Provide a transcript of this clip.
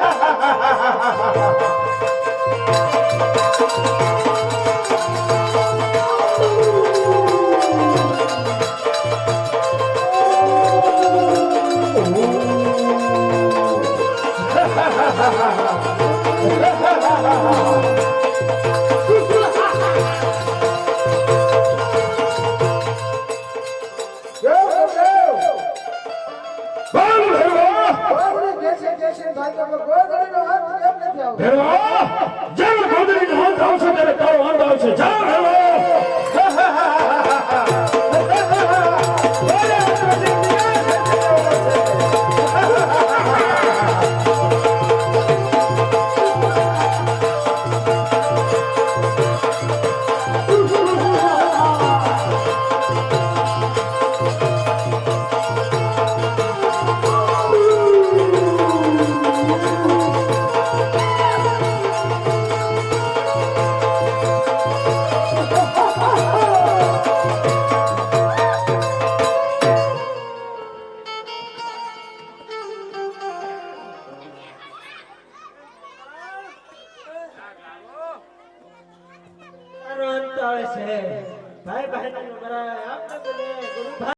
ha ha ha જય આનો અંત આવે છે ભાઈ ભાઈ બોલે ગુરુ